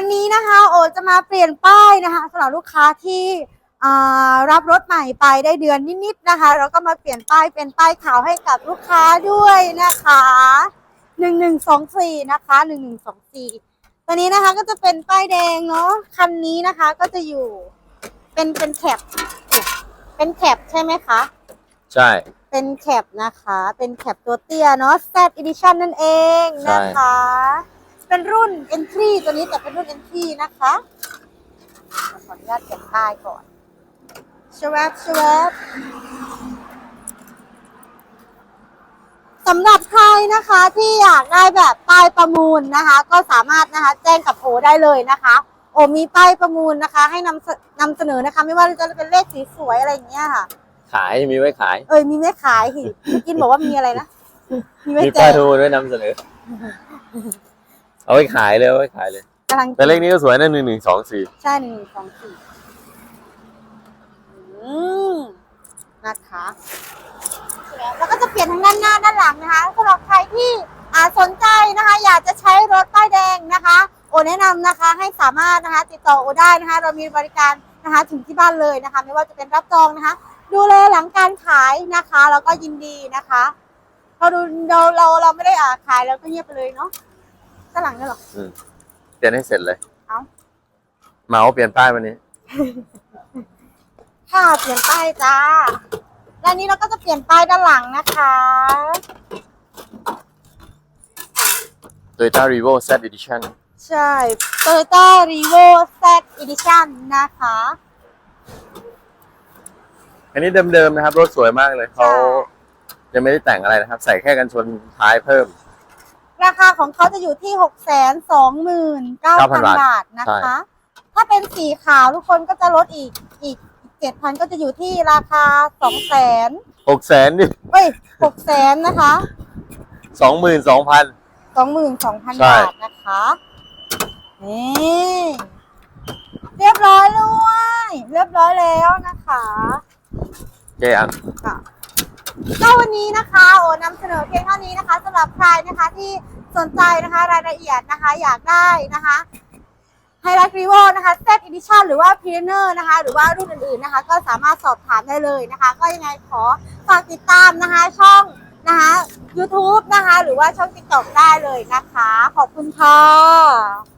วันนี้นะคะโอจะมาเปลี่ยนป้ายนะคะสำหรับลูกค้าที่อ่ารับรถใหม่ไปได้เดือนนิดๆนะคะ แล้วก็มาเปลี่ยนป้ายเป็นป้ายขาวให้กับลูกค้าด้วยนะคะหนึ่งหนึ่งสองสี่นะคะหนึ่งหนึ่งสองสี่ตัวนี้นะคะก็จะเป็นป้ายแดงเนาะคันนี้นะคะก็จะอยู่เป็นเป็นแคปเป็นแคปใช่ไหมคะ ใช่ เป็นแคปนะคะ เป็นแคปตัวเตี้ยเนาะ Z Edition นั่นเองนะคะ เป็นรุ่น Entry ตัวนี้แต่เป็นรุ่น Entry นะคะขออนุญาตเก็บป้ายก่อนชวบชวบสำหรับใครนะคะที่อยากได้แบบป้ายประมูลนะคะ ก็สามารถนะคะแจ้งกับโอได้เลยนะคะ โอมีป้ายประมูลนะคะ ให้นำเสนำเสนอนะคะ ไม่ว่าจะเป็นเลขสีสวยอะไรอย่างเงี้ยค่ะ ขายมีไว้ขาย เอ้ยมีไม่ขายสิเมื่อกินบอกว่ามีอะไรนะมีไม่มีแจป้ายกทูด้วยนำเสนอ เอาไว้ขายเลยเอาไว้ขายเลย กำลังแต่เลขนี้ก็สวยนะหนึ่งหนึ่งสองสี่ใช่หนึ่งสองสี่อืมนะคะแล้วก็จะเปลี่ยนทั้งด้านหน้าด้านหลังนะคะสำหรับใครที่อ่าสนใจนะคะ อยากจะใช้รถป้ายแดงนะคะ โอแนะนำนะคะให้สามารถนะคะ ติดต่อโอได้นะคะ เรามีบริการนะคะ ถึงที่บ้านเลยนะคะ ไม่ว่าจะเป็นรับจองนะคะ ดูแลหลังการขายนะคะ แล้วก็ยินดีนะคะเราดูเราเราเราไม่ได้อ่าขายแล้วก็เงียบไปเลยเนาะ ด้านหลังเนี่ยเหรอเปลี่ยนให้เสร็จเลยเอ้า เหมาเปลี่ยนป้ายวันนี้ ค่ะเปลี่ยนป้ายจ้าด้านนี้เราก็จะเปลี่ยนป้ายด้านหลังนะคะ Toyota Revo Z Edition ใช่ Toyota Revo Z Edition นะคะ อันนี้เดิมๆนะครับ รถสวยมากเลยเขายังไม่ได้แต่งอะไรนะครับ ใส่แค่กันชนท้ายเพิ่ม ราคาของเขาจะอยู่ที่6 2 9 0 0 0บาทบาทนะใช่คะ ถ้าเป็นสีขาวทุกคนก็จะลดอีกอีกเจ็ดพันก็จะอยู่ที่ราคา2 0 0 0 0 0หกแสนดิเอ้ย6แสนนะคะสองหมื่นสองพัน22,000ใช่บาทนะคะนี่เรียบร้อยเลยเรียบร้อยแล้วนะคะเจอันค่ะ ก็วันนี้นะคะโอนำเสนอเพียงเท่านี้นะคะสำหรับใครนะคะที่สนใจนะคะรายละเอียดนะคะอยากได้นะคะไฮไลท์รีโวนะคะเซตอีดิชั่นหรือว่าพีเนอร์นะคะ หรือว่ารุ่นอื่นๆนะคะ ก็สามารถสอบถามได้เลยนะคะ ก็ยังไงขอฝากติดตามนะคะช่องนะคะ YouTube นะคะ หรือว่าช่อง TikTok ได้เลยนะคะ ขอบคุณค่ะ